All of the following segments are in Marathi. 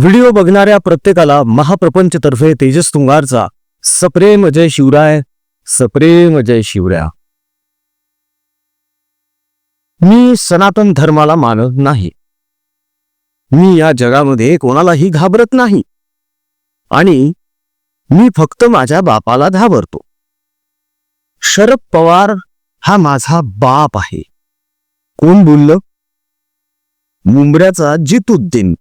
व्हिडिओ बघणाऱ्या प्रत्येकाला महाप्रपंच तर्फे तेजस तुंगारचा सप्रेम जय शिवराय सप्रेम जय शिवराय. मी सनातन धर्माला मानत नाही. मी या जगामध्ये कोणालाही घाबरत नाही. आणि मी फक्त माझ्या बापाला घाबरतो. शरद पवार हा माझा बाप आहे. कोण बोललं? मुंबऱ्याचा जितुद्दीन.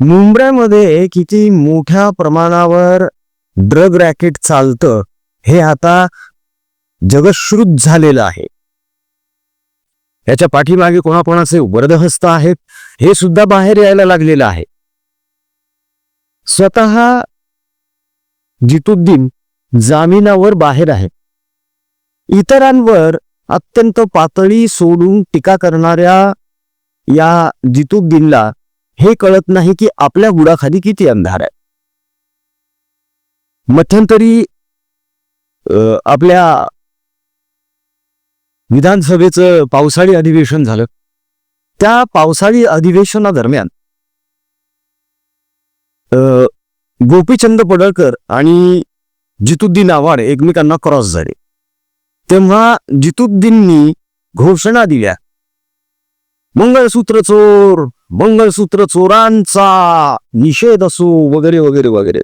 मुंबईमध्ये किती मोठ्या प्रमाणावर ड्रग रॅकेट चालतं हे आता जगश्रुत झालेलं आहे. याच्या पाठीमागे कोणाकोणाचे वरदहस्त आहेत हे सुद्धा बाहेर यायला लागलेलं आहे. स्वतः जितुद्दीन जामिनावर बाहेर आहे. इतरांवर अत्यंत पातळी सोडून टीका करणाऱ्या या जितुद्दीनला हे कळत नाही की आपल्या बुडाखाली किती अंधार आहे. मध्यंतरी आपल्या विधानसभेचं पावसाळी अधिवेशन झालं. त्या पावसाळी अधिवेशनादरम्यान गोपीचंद पडळकर आणि जितुद्दीन आव्हाड एकमेकांना क्रॉस झाले. तेव्हा जितुद्दीननी घोषणा दिल्या. मंगळसूत्र चोर मंगळसूत्र चोरांचा निषेध असो वगैरे वगैरे वगैरे.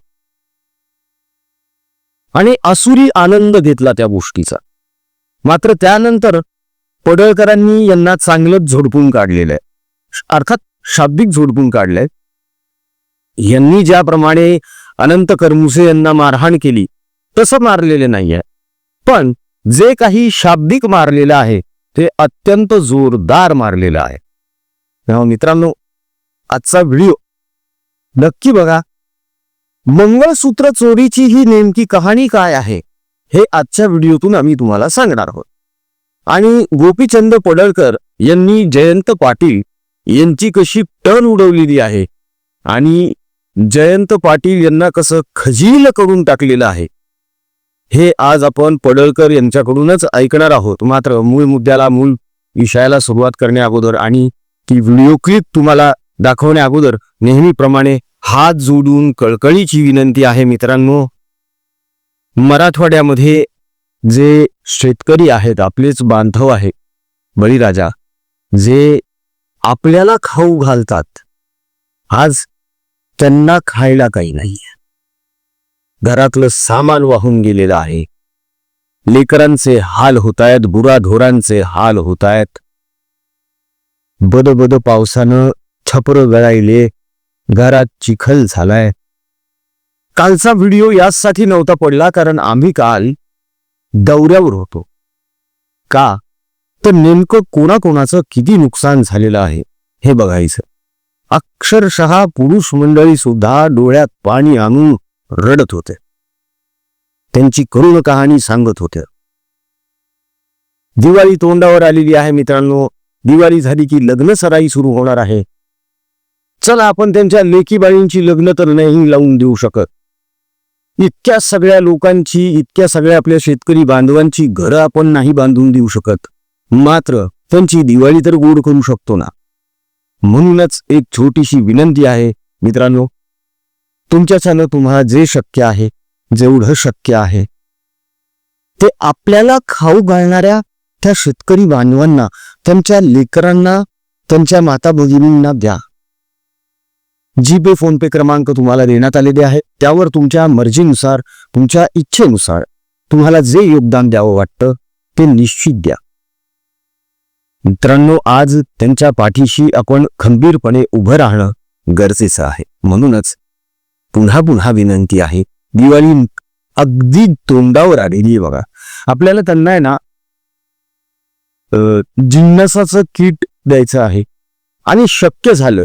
आणि असुरी आनंद घेतला त्या गोष्टीचा. मात्र त्यानंतर पडळकरांनी यांना चांगलंच झोडपून काढलेलं आहे. अर्थात शाब्दिक झोडपून काढलंय. यांनी ज्याप्रमाणे अनंत करमुसे यांना मारहाण केली तसं मारलेले नाहीये. पण जे काही शाब्दिक मारलेलं आहे ते अत्यंत जोरदार मारलेलं आहे. तेव्हा हो, मित्रांनो आजचा व्हिडिओ. नक्की बघा. मंगळसूत्र चोरीची ही नेमकी कहाणी काय आहे हे आजच्या व्हिडिओतून आम्ही तुम्हाला सांगणार आहोत. आणि गोपीचंद पडळकर यांनी जयंत पाटील यांची कशी टन उडवलेली आहे आणि जयंत पाटील यांना कसं खजील करून टाकलेलं आहे हे आज आपण पडळकर यांच्याकडूनच ऐकणार आहोत. मात्र मूळ मुद्द्याला मूळ विषयाला सुरुवात करण्या अगोदर आणि ती व्हिडिओ क्लिप तुम्हाला दाखवण्या अगोदर नेहमीप्रमाणे हात जोडून कळकळीची विनंती आहे मित्रांनो. मराठवाड्यामध्ये जे शेतकरी आहेत आपलेच बांधव आहे बळीराजा जे आपल्याला खाऊ घालतात आज त्यांना खायला काही नाही. घरातलं सामान वाहून गेलेलं आहे. लेकरांचे हाल होत आहेत बुराधोरांचे हाल होत आहेत बद पावसानं छपर गळायले घरात चिखल झालाय. कालचा व्हिडिओ यासाठी नव्हता पडला कारण आम्ही काल दौऱ्यावर होतो. का? तर नेमकं कोणाकोणाचं किती नुकसान झालेलं आहे हे बघायचं. अक्षरशः पुरुष मंडळी सुद्धा डोळ्यात पाणी आणून रडत होते. त्यांची करुण कहाणी सांगत होत्या दिवाळी तोंडावर आलेली आहे मित्रांनो दिवाळी झाली की लग्न सराई सुरू होणार आहे. चला आपण त्यांच्या लेकीबाळींची लग्न तर नाही लावून देऊ शकत. इतक्या सगळ्या लोकांची इतक्या सगळ्या आपल्या शेतकरी बांधवांची घरं आपण नाही बांधून देऊ शकत. मात्र त्यांची दिवाळी तर गोड करू शकतो ना. म्हणूनच एक छोटीशी विनंती आहे मित्रांनो. तुमच्याच्यानं तुम्हाला जे शक्य आहे जेवढं शक्य आहे ते आपल्याला खाऊ घालणाऱ्या त्या शेतकरी बांधवांना त्यांच्या लेकरांना त्यांच्या माता भगिनींना द्या. जी पे फोन पे क्रमांक तुम्हाला देण्यात आलेले आहे. त्यावर तुमच्या मर्जीनुसार तुमच्या इच्छेनुसार तुम्हाला जे योगदान द्यावं वाटतं ते निश्चित द्या. मित्रांनो आज त्यांच्या पाठीशी आपण खंबीरपणे उभं राहणं गरजेचं आहे. म्हणूनच पुन्हा पुन्हा विनंती आहे. दिवाळी अगदी तोंडावर आलेली आहे बघा. आपल्याला त्यांना आहे ना जिन्नसाचं किट द्यायचं आहे. आणि शक्य झालं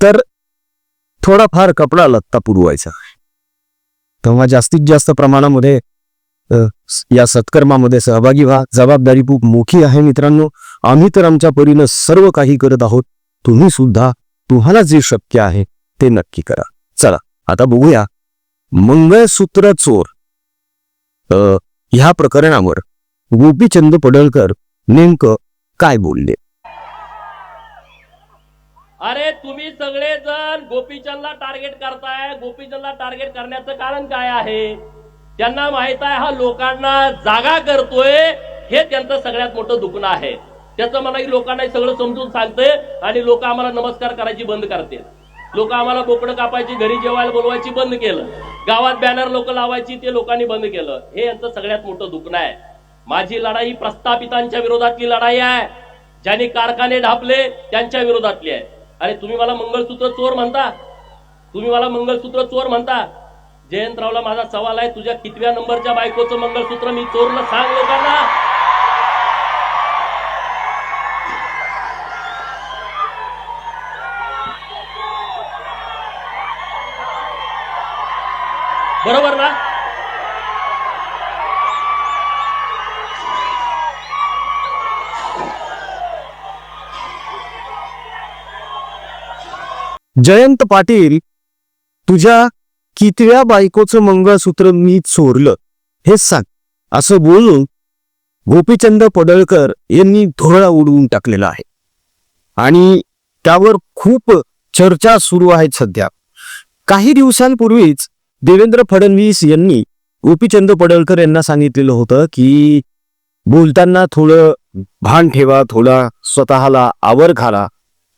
तर थोडाफार कपडा लत्ता पुरवायचा तेव्हा जास्तीत जास्त प्रमाणामध्ये या सत्कर्मामध्ये सहभागी व्हा. जबाबदारी खूप मोठी आहे मित्रांनो. आम्ही तर आमच्या परीनं सर्व काही करत आहोत. तुम्ही सुद्धा तुम्हाला जे शक्य आहे ते नक्की करा. चला आता बघूया. मंगळसूत्र चोर. ह्या प्रकरणावर गोपीचंद पडळकर नेमकं काय बोलले? अरे तुम्ही सगळे जण गोपीचंदला टार्गेट करताय. गोपीचंदला टार्गेट करण्याचं कारण काय आहे? त्यांना माहीत आहे हा लोकांना जागा करतोय. हे त्यांचं सगळ्यात मोठं दुखणं आहे. त्याचं मला लोकांना सगळं समजून सांगते आणि लोक आम्हाला नमस्कार करायची बंद करते. लोक आम्हाला बोकडं कापायची घरी जेवायला बोलवायची बंद केलं. गावात बॅनर लोक लावायची ते लोकांनी बंद केलं. हे यांचं सगळ्यात मोठं दुखणं आहे. माझी लढाई प्रस्थापितांच्या विरोधातली लढाई आहे. ज्यांनी कारखाने ढापले त्यांच्या विरोधातली आहे. अरे तुम्ही मला मंगळसूत्र चोर म्हणता? तुम्ही मला मंगळसूत्र चोर म्हणता? जयंतरावला माझा सवाल आहे तुझ्या कितव्या नंबरच्या बायकोचं मंगळसूत्र मी चोरलं सांग लोकांना बरोबर ना जयंत पाटील तुझ्या कितव्या बायकोचं मंगळसूत्र मी चोरलं हेच सांग. असं बोलून गोपीचंद पडळकर यांनी धोळा उडवून टाकलेला आहे. आणि त्यावर खूप चर्चा सुरू आहेत सध्या. काही दिवसांपूर्वीच देवेंद्र फडणवीस यांनी गोपीचंद पडळकर यांना सांगितलेलं होतं की बोलताना थोडं भान ठेवा थोडा स्वतःला आवर घाला.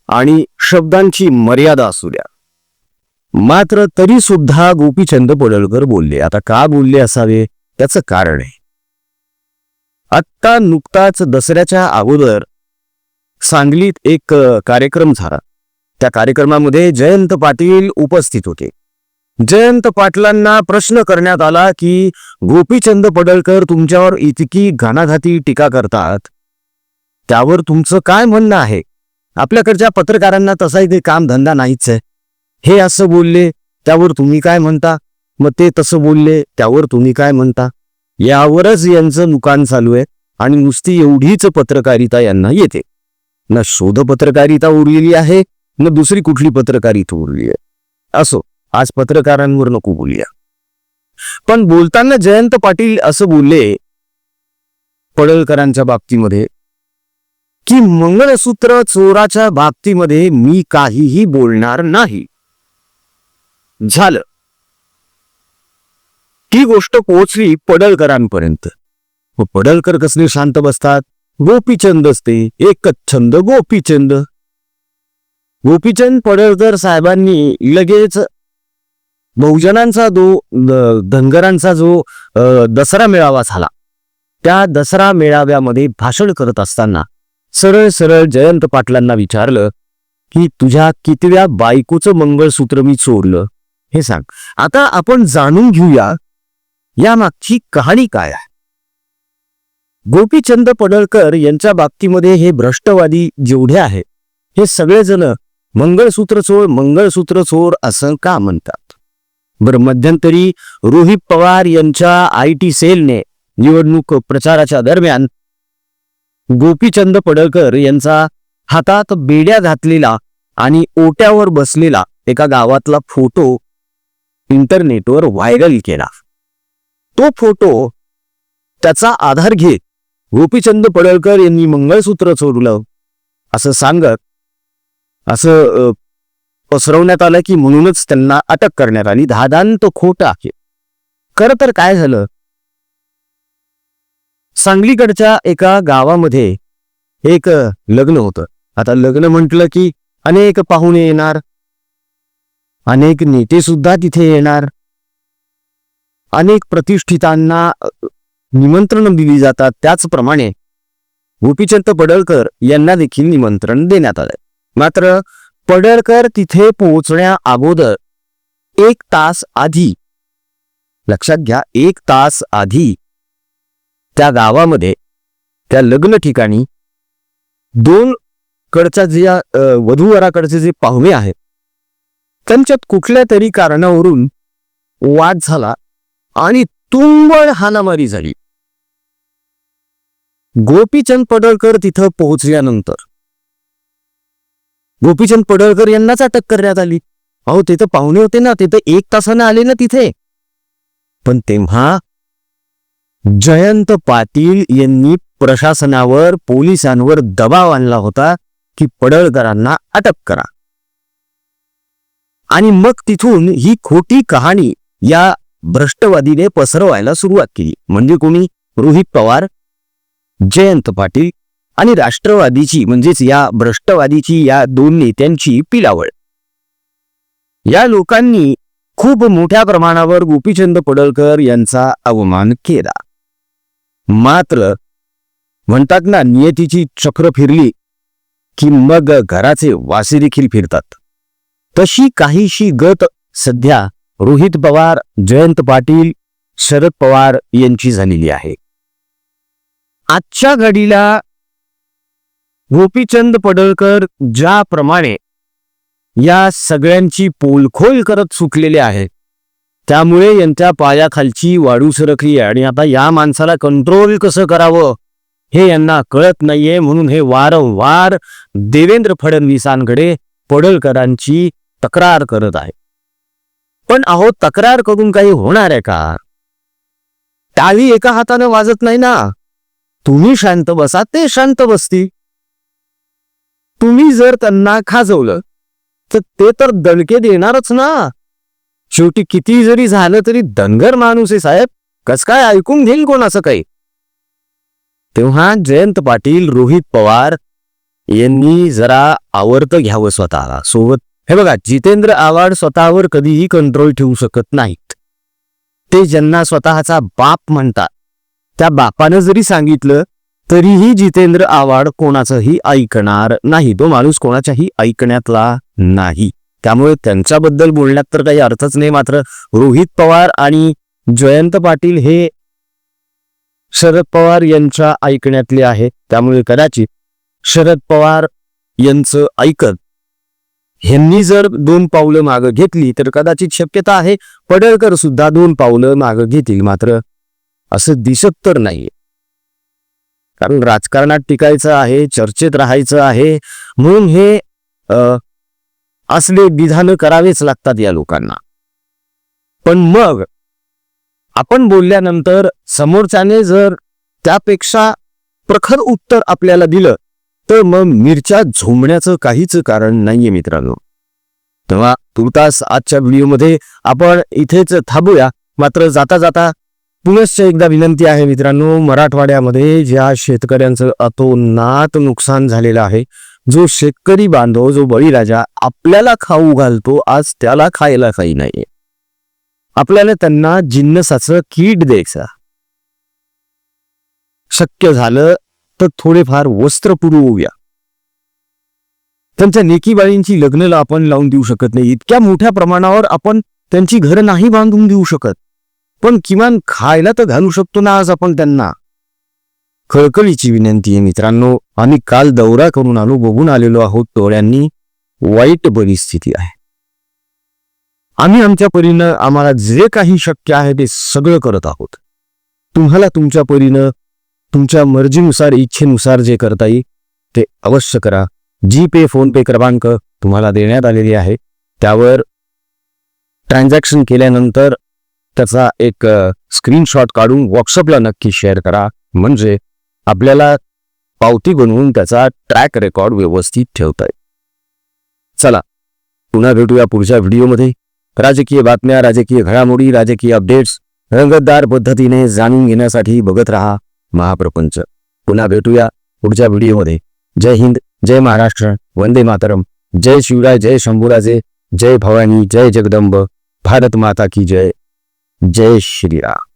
आणि शब्दांची मर्यादा असू द्या. मात्र तरी सुद्धा गोपीचंद पडळकर बोलले. आता का बोलले असावे? त्याचं कारण आहे. आत्ता नुकताच दसऱ्याच्या अगोदर सांगलीत एक कार्यक्रम झाला. त्या कार्यक्रमामध्ये जयंत पाटील उपस्थित होते. जयंत पाटलांना प्रश्न करण्यात आला की गोपीचंद पडळकर तुमच्यावर इतकी घाणाघाती टीका करतात. त्यावर तुमचं काय म्हणणं आहे? आपल्याकडच्या पत्रकारांना तसाही काही काम धंदा नाहीच आहे. हे असं बोलले त्यावर तुम्ही काय म्हणता? मग ते तसं बोलले त्यावर तुम्ही काय म्हणता? यावरच यांचं दुकान चालू आहे आणि नुसती एवढीच पत्रकारिता यांना येते. न शोध पत्रकारिता उरलेली आहे न दुसरी कुठली पत्रकारिता उरली आहे. असो आज पत्रकारांवर नको बोलूया. पण बोलताना जयंत पाटील असं बोलले पडळकरांच्या बाबतीमध्ये की मंगळसूत्र चोराच्या बाबतीमध्ये मी काहीही बोलणार नाही. झालं. ती गोष्ट पोहोचली पडळकरांपर्यंत. व पडळकर कसले शांत बसतात? गोपीचंद असते एकच छंद गोपीचंद. गोपीचंद पडळकर साहेबांनी लगेच बहुजनांचा जो धनगरांचा जो दसरा मेळावा झाला. त्या दसरा मेळाव्यामध्ये भाषण करत असताना सरळ सरळ जयंत पाटलांना विचारलं की तुझ्या कितव्या बायकोचं मंगळसूत्र मी चोरलं? हे सांग. आता आपण जाणून घेऊया या मागची कहाणी काय आहे? गोपीचंद पडळकर यांच्या बाबतीमध्ये हे भ्रष्टवादी जेवढे आहे हे सगळेजण मंगळसूत्र चोर मंगळसूत्र चोर असं का म्हणतात? बरं मध्यंतरी रोहित पवार यांच्या आय टी सेलने निवडणूक प्रचाराच्या दरम्यान गोपीचंद पडळकर यांचा हातात बेड्या घातलेला आणि ओट्यावर बसलेला एका गावातला फोटो इंटरनेटवर व्हायरल केला. तो फोटो त्याचा आधार घेत गोपीचंद पडळकर यांनी मंगळसूत्र चोरलं. असं सांगत असं पसरवण्यात आलं की म्हणूनच त्यांना अटक करण्यात आली. धादान तो खोटा आहे. खरं तर काय झालं? सांगलीकडच्या एका गावामध्ये एक लग्न होतं. आता लग्न म्हटलं की अनेक पाहुणे येणार. अनेक नेते सुद्धा तिथे येणार. अनेक प्रतिष्ठितांना निमंत्रण दिली जातात. त्याचप्रमाणे गोपीचंद पडळकर यांना देखील निमंत्रण देण्यात आलं. मात्र पडळकर तिथे पोहोचण्या अगोदर एक तास आधी लक्षात घ्या एक तास आधी त्या गावामध्ये त्या लग्न ठिकाणी दोन कडच्या जे वधूवराकडचे जे पाहुणे आहेत त्यांच्यात कुठल्या तरी कारणावरून वाद झाला आणि तुंबळ हाणामारी झाली. गोपीचंद पडळकर तिथं पोहोचल्यानंतर गोपीचंद पडळकर यांनाच अटक करण्यात आली. अहो ते तर पाहुणे होते ना ते तर एक तासानं आले ना तिथे. पण तेव्हा जयंत पाटील यांनी प्रशासनावर पोलिसांवर दबाव आणला होता की पडळकरांना अटक करा. आणि मग तिथून ही खोटी कहाणी या भ्रष्टवादीने पसरवायला सुरुवात केली. म्हणजे कोणी? रोहित पवार जयंत पाटील आणि राष्ट्रवादीची म्हणजेच या भ्रष्टवादीची या दोन नेत्यांची पिलावळ. या लोकांनी खूप मोठ्या प्रमाणावर गोपीचंद पडळकर यांचा अवमान केला. मात्र म्हणतात ना नियतीची चक्र फिरली की मग घराचे वासे देखील फिरतात. तशी काहीशी गत सध्या रोहित पवार जयंत पाटील शरद पवार यांची झालेली आहे. आजच्या घडीला गोपीचंद पडळकर ज्याप्रमाणे या सगळ्यांची पोलखोल करत सुटलेले आहेत त्यामुळे यांच्या पायाखालची वाढू सरकली आहे आणि आता या माणसाला कंट्रोल कसं करावं हे यांना कळत नाहीये. म्हणून हे वारंवार देवेंद्र फडणवीसांकडे पडळकरांची तक्रार करत आहे. पण अहो तक्रार करून काही होणार आहे का? टाळी एका हातानं वाजत नाही ना? तुम्ही शांत बसा ते शांत बसती तुम्ही जर त्यांना खाजवलं तर ते तर दणके देणारच ना? शेवटी किती जरी झालं तरी धनगर माणूस आहे साहेब. कस काय ऐकून घेईल कोणाचं काही? तेव्हा जयंत पाटील रोहित पवार यांनी जरा आवर्त घ्यावं स्वतःला सोबत हे बघा जितेंद्र आव्हाड स्वतःवर कधीही कंट्रोल ठेवू शकत नाहीत. ते ज्यांना स्वतःचा बाप म्हणतात त्या बापानं जरी सांगितलं तरीही जितेंद्र आव्हाड कोणाचंही ऐकणार नाही. तो माणूस कोणाच्याही ऐकण्यातला नाही. त्यामुळे त्यांच्याबद्दल बोलण्यात तर काही अर्थच नाही. मात्र रोहित पवार आणि जयंत पाटील हे शरद पवार यांच्या ऐकण्यातले आहे. त्यामुळे कदाचित शरद पवार यांचं ऐकत ह्यांनी जर दोन पावलं मागं घेतली तर कदाचित शक्यता आहे. पडळकर सुद्धा दोन पावलं मागं घेतील. मात्र असं दिसत तर नाहीये. कारण राजकारणात टिकायचं आहे चर्चेत राहायचं आहे. म्हणून हे असले विधानं करावेच लागतात या लोकांना. पण मग आपण बोलल्यानंतर समोरच्याने जर त्यापेक्षा प्रखर उत्तर आपल्याला दिलं तर मग मिरच्या झोंबण्याचं काहीच कारण नाहीये मित्रांनो. तेव्हा तुर्तास आजच्या व्हिडिओमध्ये आपण इथेच थांबूया. मात्र जाता जाता पुनश्च एकदा विनंती आहे मित्रांनो मराठवाड्यामध्ये ज्या शेतकऱ्यांचं अतोनात नुकसान झालेलं आहे जो शेतकरी बांधव जो बळीराजा आपल्याला खाऊ घालतो आज त्याला खायला काही नाहीये. आपल्याला त्यांना जिन्नसाचं कीट द्यायचा शक्य झालं तर थोडेफार वस्त्र पुरवूया. त्यांच्या नेकीबाळींची लग्नला आपण लावून देऊ शकत नाही. इतक्या मोठ्या प्रमाणावर आपण त्यांची घरं नाही बांधून देऊ शकत. पण किमान खायला तर घालू शकतो ना आज आपण त्यांना. खळखळीची विनंती आहे मित्रांनो. आम्ही काल दौरा करून आलो बघून आलेलो आहोत टोळ्यांनी वाईट परिस्थिती आहे. आम्ही आमच्या परीनं आम्हाला जे काही शक्य आहे ते सगळं करत आहोत. तुम्हाला तुमच्या परीनं तुमच्या मर्जीनुसार इच्छेनुसार जे करता येईल ते अवश्य करा. जी पे फोन पे क्रमांक तुम्हाला देण्यात आलेली आहे त्यावर ट्रान्झॅक्शन केल्यानंतर त्याचा एक स्क्रीनशॉट काढून व्हॉट्सअपला नक्की शेअर करा. म्हणजे आपल्याला पावती बनवून त्याचा ट्रॅक रेकॉर्ड व्यवस्थित ठेवताय चला पुन्हा भेटूया पुढच्या व्हिडिओमध्ये. राजकीय बातम्या राजकीय घडामोडी राजकीय अपडेट्स रंगतदार पद्धतीने जाणून घेण्यासाठी बघत राहा महाप्रपंच. पुन्हा भेटूया पुढच्या व्हिडिओमध्ये. जय हिंद जय महाराष्ट्र वंदे मातरम. जय शिवराय जय शंभूराजे जय भवानी जय जगदंब. भारत माता की जय. जय श्रीराम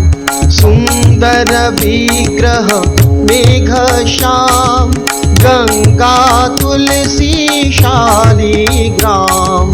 सुंदर विग्रह मेघ श्याम गङ्गा तुलसी शालिग्राम।